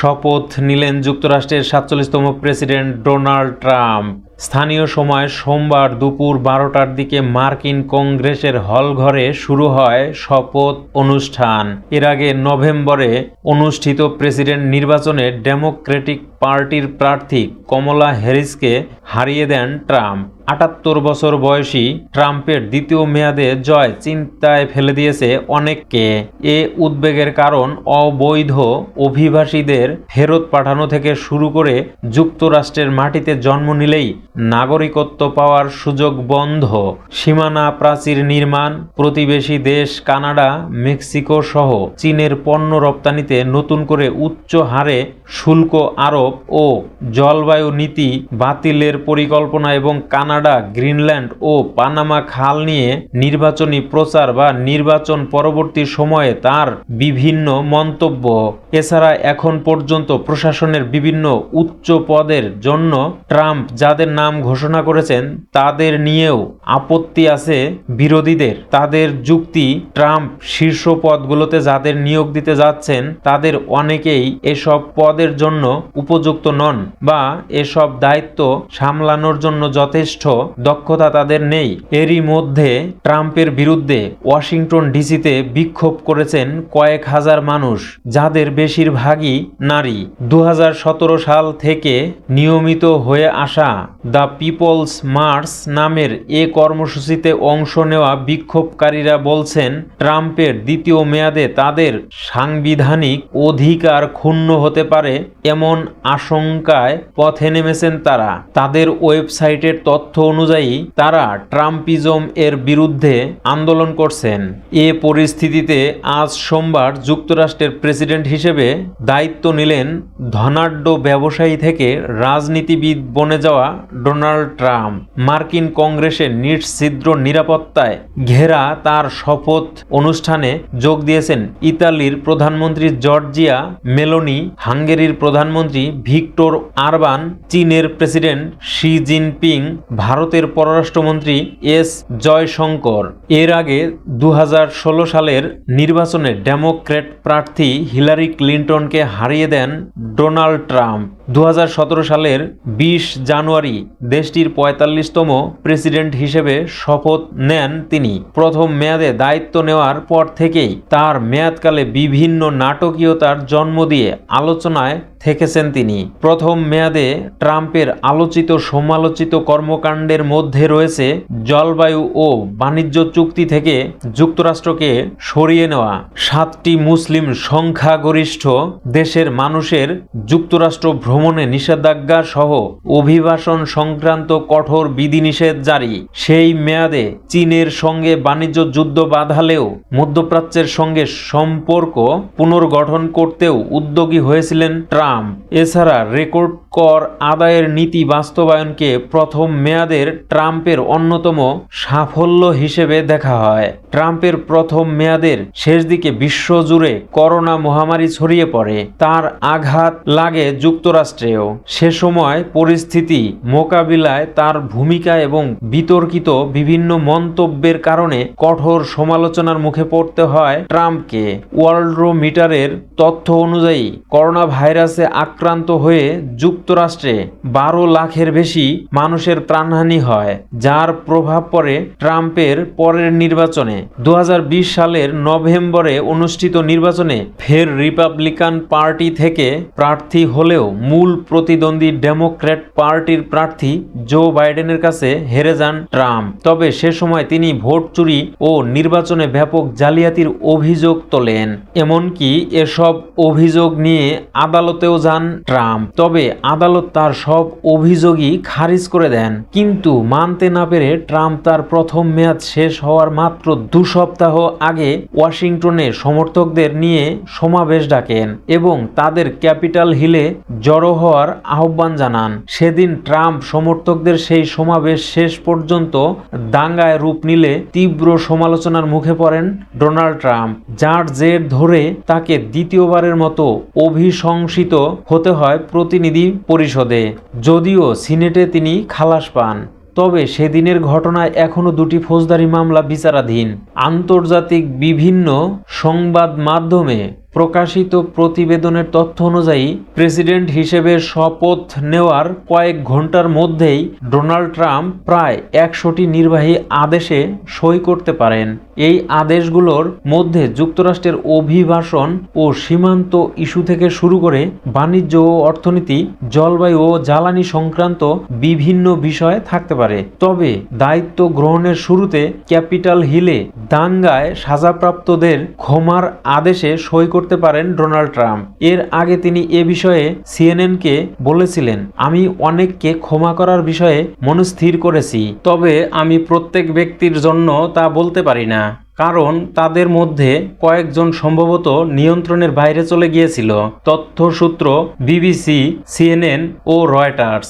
শপথ নিলেন যুক্তরাষ্ট্রের সাতচল্লিশতম প্রেসিডেন্ট ডোনাল্ড ট্রাম্প। স্থানীয় সময় সোমবার দুপুর বারোটার দিকে মার্কিন কংগ্রেসের হলঘরে শুরু হয় শপথ অনুষ্ঠান। এর আগে নভেম্বরে অনুষ্ঠিত প্রেসিডেন্ট নির্বাচনে ডেমোক্রেটিক পার্টির প্রার্থী কমলা হ্যারিসকে হারিয়ে দেন ট্রাম্প। আটাত্তর বছর বয়সী ট্রাম্পের দ্বিতীয় মেয়াদে জয় চিন্তায় ফেলে দিয়েছে অনেককে। এ উদ্বেগের কারণ অবৈধ অভিবাসীদের ফেরত পাঠানো থেকে শুরু করে যুক্তরাষ্ট্রের মাটিতে জন্ম নিলেই নাগরিকত্ব পাওয়ার সুযোগ বন্ধ। সীমানা প্রাচীর নির্মাণ, প্রতিবেশী দেশ কানাডা, মেক্সিকো সহ চীনের পণ্য রপ্তানিতে নতুন করে উচ্চ হারে শুল্ক আরোপ ও জলবায়ু নীতি বাতিলের পরিকল্পনা এবং কানাডা গ্রিনল্যান্ড ও পানামা খাল নিয়ে নির্বাচনী প্রচার বা নির্বাচন পরবর্তী সময়ে তার বিভিন্ন মন্তব্য। এছাড়া এখন পর্যন্ত প্রশাসনের বিভিন্ন উচ্চ পদের জন্য ট্রাম্প যাদের নাম ঘোষণা করেছেন, তাদের নিয়েও আপত্তি আছে বিরোধীদের। তাদের যুক্তি, ট্রাম্প শীর্ষ পদগুলোতে যাদের নিয়োগ দিতে যাচ্ছেন, তাদের অনেকেই এসব পদের জন্য উপযুক্ত নন বা এসব দায়িত্ব সামলানোর জন্য যথেষ্ট দক্ষতা তাদের নেই। এরই মধ্যে ট্রাম্পের বিরুদ্ধে ওয়াশিংটন ডিসিতে বিক্ষোভ করেছেন কয়েক হাজার মানুষ, যাদের বেশিরভাগই নারী। দু হাজার সতেরো সাল থেকে নিয়মিত হয়ে আসা দ্য পিপলস মার্চ নামের এ কর্মসূচিতে অংশ নেওয়া বিক্ষোভকারীরা বলছেন, ট্রাম্পের দ্বিতীয় মেয়াদে তাদের সাংবিধানিক অধিকার ক্ষুণ্ণ হতে পারে এমন আশঙ্কায় পথে নেমেছেন তারা। তাদের ওয়েবসাইটের তথ্য অনুযায়ী তারা ট্রাম্পিজম এর বিরুদ্ধে আন্দোলন করছেন। এ পরিস্থিতিতে আজ সোমবার যুক্তরাষ্ট্রের প্রেসিডেন্ট হিসেবে দায়িত্ব নিলেন ধনাঢ্য ব্যবসায়ী থেকে রাজনীতিবিদ বনে যাওয়া ডোনাল্ড ট্রাম্প। মার্কিন কংগ্রেসের নিঃছিদ্র নিরাপত্তায় ঘেরা তার শপথ অনুষ্ঠানে যোগ দিয়েছেন ইতালির প্রধানমন্ত্রী জর্জিয়া মেলোনি, হাঙ্গেরির প্রধানমন্ত্রী ভিক্টর আরবান, চীনের প্রেসিডেন্ট শি জিনপিং ভারতের পররাষ্ট্রমন্ত্রী এস জয়শঙ্কর। এর আগে দু হাজার ষোলো সালের নির্বাচনে ডেমোক্র্যাট প্রার্থী হিলারি ক্লিন্টনকে হারিয়ে দেন ডোনাল্ড ট্রাম্প। দু হাজার সতেরো সালের বিশ জানুয়ারি দেশটির পঁয়তাল্লিশতম প্রেসিডেন্ট হিসেবে শপথ নেন তিনি। প্রথম মেয়াদে দায়িত্ব নেওয়ার পর থেকেই তার মেয়াদকালে বিভিন্ন নাটকীয়তার জন্ম দিয়ে আলোচনায় থেকেছেন তিনি। প্রথম মেয়াদে ট্রাম্পের আলোচিত সমালোচিত কর্মকাণ্ডের মধ্যে রয়েছে জলবায়ু ও বাণিজ্য চুক্তি থেকে যুক্তরাষ্ট্রকে সরিয়ে নেওয়া। সাতটি মুসলিম সংখ্যাগরিষ্ঠ দেশের মানুষের যুক্তরাষ্ট্র ভ্রমণে নিষেধাজ্ঞা সহ অভিবাসন সংক্রান্ত কঠোর বিধিনিষেধ জারি। সেই মেয়াদে চীনের সঙ্গে বাণিজ্য যুদ্ধ বাঁধালেও মধ্যপ্রাচ্যের সঙ্গে সম্পর্ক পুনর্গঠন করতেও উদ্যোগী হয়েছিলেন ট্রাম্প। এছাড়া রেকর্ড কর আদায়ের নীতি বাস্তবায়নকে প্রথম মেয়াদের ট্রাম্পের অন্যতম সাফল্য হিসেবে দেখা হয়। ট্রাম্পের প্রথম মেয়াদের শেষ দিকে বিশ্বজুড়ে করোনা মহামারী ছড়িয়ে পড়ে। তার আঘাত লাগে যুক্তরাষ্ট্রেও। সে সময় পরিস্থিতি মোকাবিলায় তার ভূমিকা এবং বিতর্কিত বিভিন্ন মন্তব্যের কারণে কঠোর সমালোচনার মুখে পড়তে হয় ট্রাম্পকে। ওয়ার্ল্ড্রোমিটারের তথ্য অনুযায়ী করোনা ভাইরাসে আক্রান্ত হয়ে যুক্তরাষ্ট্রে বারো লাখের বেশি মানুষের প্রাণহানি হয়, যার প্রভাব পড়ে ট্রাম্পের পরের নির্বাচনে। দু হাজার বিশ সালের নভেম্বরে অনুষ্ঠিত নির্বাচনে ফের রিপাবলিকান পার্টি থেকে প্রার্থী হলেও মূল প্রতিদ্বন্দ্বী ডেমোক্র্যাট পার্টির প্রার্থী জো বাইডেনের কাছে হেরে যান ট্রাম্প। তবে সে সময় তিনি ভোট চুরি ও নির্বাচনে ব্যাপক জালিয়াতির অভিযোগ তোলেন। এমনকি এসব অভিযোগ নিয়ে আদালতেও যান ট্রাম্প। তবে আদালত তার সব অভিযোগই খারিজ করে দেন। কিন্তু মানতে না পেরে ট্রাম্প তার প্রথম মেয়াদ শেষ হওয়ার মাত্র দু সপ্তাহ আগে ওয়াশিংটনে সমর্থকদের নিয়ে সমাবেশ ডাকেন এবং তাদের ক্যাপিটাল হিলে জড়ো হওয়ার আহ্বান জানান। সেদিন ট্রাম্প সমর্থকদের সেই সমাবেশ শেষ পর্যন্ত দাঙ্গায় রূপ নিলে তীব্র সমালোচনার মুখে পড়েন ডোনাল্ড ট্রাম্প, যার জের ধরে তাকে দ্বিতীয়বারের মতো অভিশংসিত হতে হয় প্রতিনিধি পরিষদে। যদিও সিনেটে তিনি খালাস পান, তবে সেদিনের ঘটনায় এখনও দুটি ফৌজদারি মামলা বিচারাধীন। আন্তর্জাতিক বিভিন্ন সংবাদ মাধ্যমে প্রকাশিত প্রতিবেদনের তথ্য অনুযায়ী, প্রেসিডেন্ট হিসেবে শপথ নেওয়ার কয়েক ঘণ্টার মধ্যেই ডোনাল্ড ট্রাম্প প্রায় একশোটি নির্বাহী আদেশে সই করতে পারেন। এই আদেশগুলোর মধ্যে যুক্তরাষ্ট্রের অভিবাসন ও সীমান্ত ইস্যু থেকে শুরু করে বাণিজ্য ও অর্থনীতি, জলবায়ু ও জ্বালানি সংক্রান্ত বিভিন্ন বিষয় থাকতে পারে। তবে দায়িত্ব গ্রহণের শুরুতে ক্যাপিটাল হিলে দাঙ্গায় সাজাপ্রাপ্তদের ক্ষমার আদেশে সই করতে পারেন ডোনাল্ড ট্রাম্প। এর আগে তিনি এ বিষয়ে সিএনএনকে বলেছিলেন, আমি অনেককে ক্ষমা করার বিষয়ে মনস্থির করেছি, তবে আমি প্রত্যেক ব্যক্তির জন্য তা বলতে পারি না। কারণ তাদের মধ্যে কয়েকজন সম্ভবত নিয়ন্ত্রণের বাইরে চলে গিয়েছিল। তথ্যসূত্র বিবিসি, সিএনএন ও রয়টার্স।